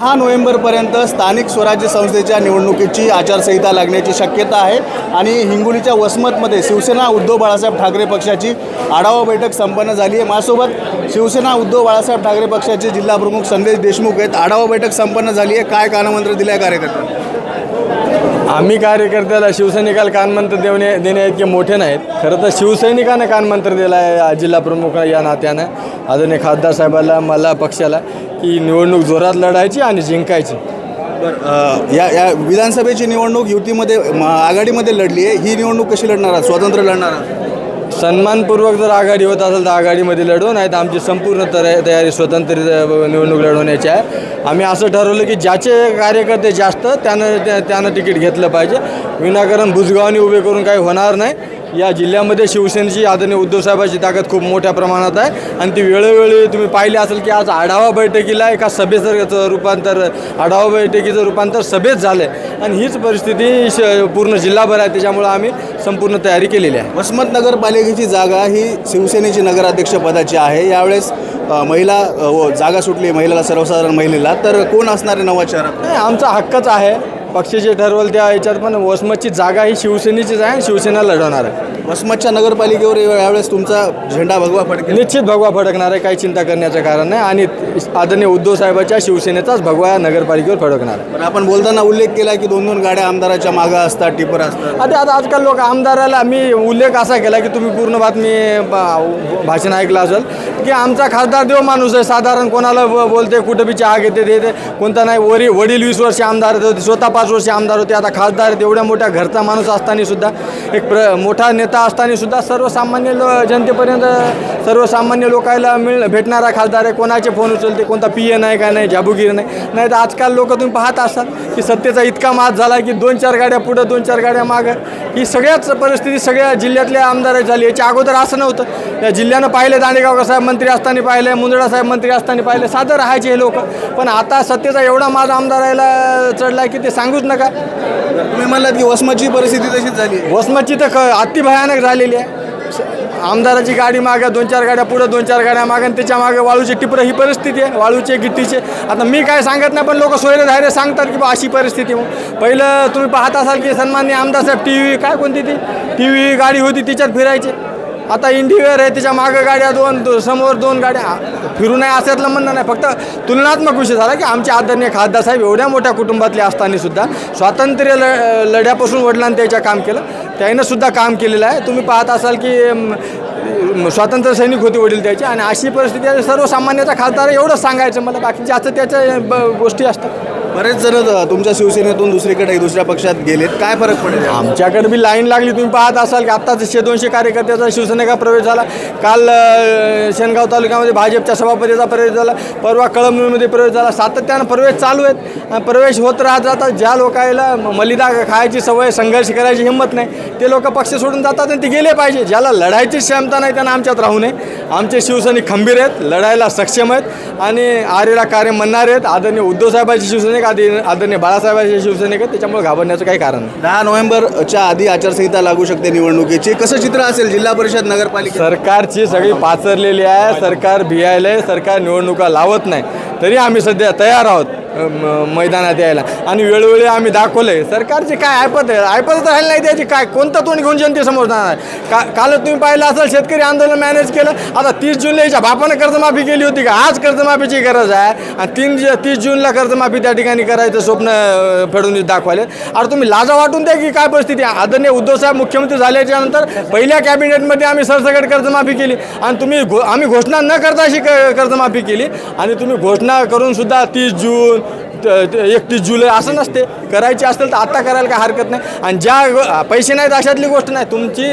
हा नोव्हेंबरपर्यंत स्थानिक स्वराज्य संस्थेच्या निवडणुकीची आचारसंहिता लागण्याची शक्यता आहे आणि हिंगोलीच्या वसमतमध्ये शिवसेना उद्धव बाळासाहेब ठाकरे पक्षाची आढावा बैठक संपन्न झाली आहे. माझ्यासोबत शिवसेना उद्धव बाळासाहेब ठाकरे पक्षाचे जिल्हा प्रमुख संदेश देशमुख आहेत. आढावा बैठक संपन्न झाली आहे. काय कानमंत्र दिलं आहे कार्यकर्त्यांना? आम्ही कार्यकर्त्याला शिवसैनिकाला कानमंत्र देणे देणे इतके मोठे नाहीत. खरं तर शिवसैनिकानं कानमंत्र दिला आहे जिल्हा प्रमुख या नात्यानं. आदरणीय खासदार साहेबाला मला पक्षाला. की निवडणूक जोरात लढायची आणि जिंकायची. या या विधानसभेची निवडणूक युतीमध्ये म, आघाडीमध्ये लढली आहे. ही निवडणूक कशी लढणार आहात? स्वतंत्र लढणार आहात? सन्मानपूर्वक जर आघाडी होत असेल तर आघाडीमध्ये लढवू नाही तर आमची संपूर्ण तया तयारी स्वतंत्र अ, निवडणूक लढवण्याची आहे. आम्ही असं ठरवलं की ज्याचे कार्यकर्ते जास्त त्यानं त्या- त्यानं तिकीट घेतलं पाहिजे. विनाकारण बुजगावनी उभे करून काही होणार नाही. या जिल्ह्यामध्ये शिवसेनेची आदरणीय उद्धव साहेबांची ताकद खूप मोठ्या प्रमाणात आहे. आणि ती वेळोवेळी तुम्ही पाहिले असेल की आज आढावा बैठकीला एका सभेचं रूपांतर आढावा बैठकीचं रूपांतर सभेत झालं आहे आणि हीच परिस्थिती श पूर्ण जिल्हाभर आहे. त्याच्यामुळं आम्ही संपूर्ण तयारी केलेली आहे. वसमत नगरपालिकेची जागा ही शिवसेनेची नगराध्यक्षपदाची आहे. यावेळेस महिला जागा सुटली महिलेला सर्वसाधारण महिलेला. तर कोण असणार आहे नवा शहरात नाही आमचा हक्कच आहे. पक्ष जे ठरवलं त्या ह्याच्यात पण वसमतची जागा ही शिवसेनेचीच आहे आणि शिवसेना लढवणार आहे. वसमतच्या नगरपालिकेवर यावेळेस तुमचा झेंडा भगवा फडकेल. निश्चित भगवा फडकणार आहे काही चिंता करण्याचं कारण नाही. आणि आदरणीय उद्धव साहेबाच्या शिवसेनेचाच भगवा नगरपालिकेवर फडकणार आहे. पण आपण बोलताना उल्लेख केला की दोन दोन गाड्या आमदाराच्या मागं असतात टिपर असतात. आता आता आजकाल लोक आमदाराला मी उल्लेख असा केला की तुम्ही पूर्ण बातमी भाषण ऐकलं असेल की आमचा खासदार देव माणूस आहे. साधारण कोणाला बोलते कुठं बी चहा घेते ते ते कोणता नाही वरी वडील वीस वर्ष आमदार होते स्वतः पाच वर्ष आमदार होते. आता खासदार आहेत एवढ्या मोठ्या घरचा माणूस असताना सुद्धा एक प्र मोठा नेता असताना सुद्धा सर्वसामान्य लो जनतेपर्यंत सर्वसामान्य लोकायला मिळ भेटणारा खासदार आहे. कोणाचे फोन उचलते कोणता पी ए नाही काय नाही जाबुगीर नाही. नाही तर आजकाल लोक तुम्ही पाहत असाल की सत्तेचा इतका माज झाला की दोन चार गाड्या पुढं दोन चार गाड्या मागं. ही सगळ्याच परिस्थिती सगळ्या जिल्ह्यातल्या आमदार झाली. याच्या अगोदर असं नव्हतं. या जिल्ह्यानं पाहिले दांडेगावकर साहेब मंत्री असताना पाहिले मुंदडा साहेब मंत्री असताना पाहिले साधं राहायचे हे लोक. पण आता सत्तेचा एवढा माज आमदाराला चढला की ते सांगूच नका. तुम्ही म्हणलात की वसमतची परिस्थिती तशीच झाली. आहे. वसमतची तर क अति भयानक झालेली आहे. स- आमदाराची गाडी मागं दोन चार गाड्या पुढं दोन चार गाड्या मागं त्याच्या मागं वाळूची टिपरं ही परिस्थिती आहे. वाळूचे गिट्टीचे. आता मी काय सांगत नाही पण लोक सोयरे धायरे सांगतात की बा अशी परिस्थिती मग पहिलं तुम्ही पाहत असाल की सन्मान्य आमदार साहेब टी व्ही काय कोणती ती? टी व्ही गाडी होती तिच्यात फिरायचे. आता इंडिवेअर आहे त्याच्या मागं गाड्या दोन समोर दोन गाड्या. फिरू नये असल्यातलं म्हणणं नाही फक्त तुलनात्मक विषय झाला की आमचे आदरणीय खासदार साहेब एवढ्या मोठ्या कुटुंबातले असताना सुद्धा स्वातंत्र्य ल लढ्यापासून वडिलांनी त्याच्या काम केलं. त्यानं सुद्धा काम केलेलं आहे. तुम्ही पाहत असाल की स्वातंत्र्य सैनिक होते वडील त्याचे आणि अशी परिस्थिती सर्वसामान्याचा खासदार एवढंच सांगायचं मला बाकी जास्त त्याच्या ब- गोष्टी असतात. बरेच जण तुमच्या शिवसेनेतून दुसरीकडे दुसऱ्या पक्षात गेलेत. काय फरक पडेल? आमच्याकडे बी लाईन लागली. तुम्ही पाहत असाल की आत्ताच शे दोनशे कार्यकर्त्याचा शिवसेनेचा प्रवेश झाला. काल शेणगाव शेनगाव तालुक्यामध्ये भाजपच्या सभापतीचा प्रवेश झाला. परवा कळमनुरीमध्ये प्रवेश झाला. सातत्यानं प्रवेश चालू आहेत. प्रवेश होत राहत जातात ज्या लोकायला मलिदा खायची सवय संघर्ष करायची हिंमत नाही ते लोक पक्ष सोडून जातात आणि ते गेले पाहिजे. ज्याला लढायची क्षमता नाही त्यांना आमच्यात राहू नये. आमचे शिवसैनिक खंबीर आहेत लढायला सक्षम आहेत. आणि आरेला कार्य म्हणणारे आहेत. आदरणीय उद्धव साहेबांची शिवसैनिक आधी आदरणीय बाळासाहेबांची शिवसैनिक आहेत त्याच्यामुळे घाबरण्याचं काही कारण नाही. दहा नोव्हेंबरच्या आधी आचारसंहिता लागू शकते निवडणुकीची. कसं चित्र असेल जिल्हा परिषद नगरपालिका सरकारची सगळी पाचरलेली आहे सरकार भियायलंय सरकार निवडणुका लावत नाही. तरी आम्ही सध्या तयार आहोत. मैदानात यायला. आणि वेळोवेळी आम्ही दाखवलंय सरकारची काय ऐपत आहे? ऐपत राहिलं नाही त्याची काय? कोणतं तोंड घेऊन जनतेसमोर जाणार? का काल तुम्ही पाहिलं असेल शेतकरी आंदोलन मॅनेज केलं. आता तीस जूनला याच्या बापानं कर्जमाफी केली होती का? आज कर्जमाफीची गरज आहे. आणि तीन ज- तीस जूनला कर्जमाफी त्या ठिकाणी करायचं स्वप्न फेडून दाखवायले. अरे तुम्ही लाजा वाटून द्या की काय परिस्थिती आहे? आदरणीय उद्धव साहेब मुख्यमंत्री झाल्याच्यानंतर पहिल्या कॅबिनेटमध्ये आम्ही सरसकट कर्जमाफी केली. आणि तुम्ही घो आम्ही घोषणा न करता अशी क- कर्जमाफी केली. आणि तुम्ही घोषणा करून सुद्धा तीस जून एकतीस जुलै असं नसते. करायची असेल तर आत्ता करायला काय हरकत नाही. आणि ज्या पैसे नाहीत अशातली गोष्ट नाही. तुमची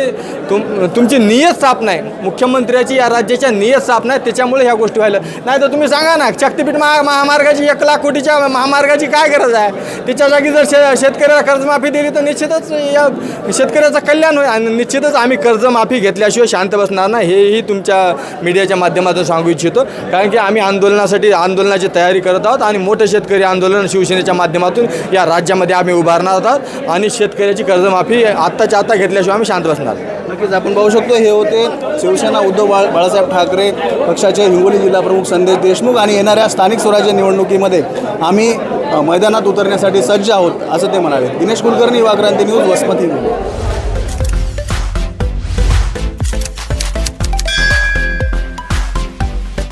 तुम तुमची नियत साफ नाही. मुख्यमंत्र्याची या राज्याच्या नियत साफ नाही. त्याच्यामुळे ह्या गोष्टी व्हायला नाही तर तुम्ही सांगा ना शक्तीपीठ महा महामार्गाची एक लाख कोटीच्या महामार्गाची काय गरज आहे? त्याच्या जागी जर शे शेतकऱ्याला कर्जमाफी दिली तर निश्चितच या शेतकऱ्याचं कल्याण होईल. आणि निश्चितच आम्ही कर्जमाफी घेतल्याशिवाय शांत बसणार नाही. हेही तुमच्या मीडियाच्या माध्यमातून सांगू इच्छितो. कारण की आम्ही आंदोलनासाठी आंदोलनाची तयारी करत आहोत आणि मोठे शेतकरी आंदोलन आंदोलन शिवसेनेच्या माध्यमातून या राज्यामध्ये आम्ही उभारणार आहोत आणि शेतकऱ्याची कर्जमाफी आत्ताच्या आत्ता घेतल्याशिवाय आम्ही शांत बसणार. नक्कीच आपण पाहू शकतो हे होते शिवसेना उद्धव बाळ बाळासाहेब ठाकरे पक्षाचे हिंगोली जिल्हाप्रमुख संदेश देशमुख आणि येणाऱ्या स्थानिक स्वराज्य निवडणुकीमध्ये आम्ही मैदानात उतरण्यासाठी सज्ज आहोत असं ते म्हणाले. दिनेश कुलकर्णी युवाक्रांती न्यूज वसमती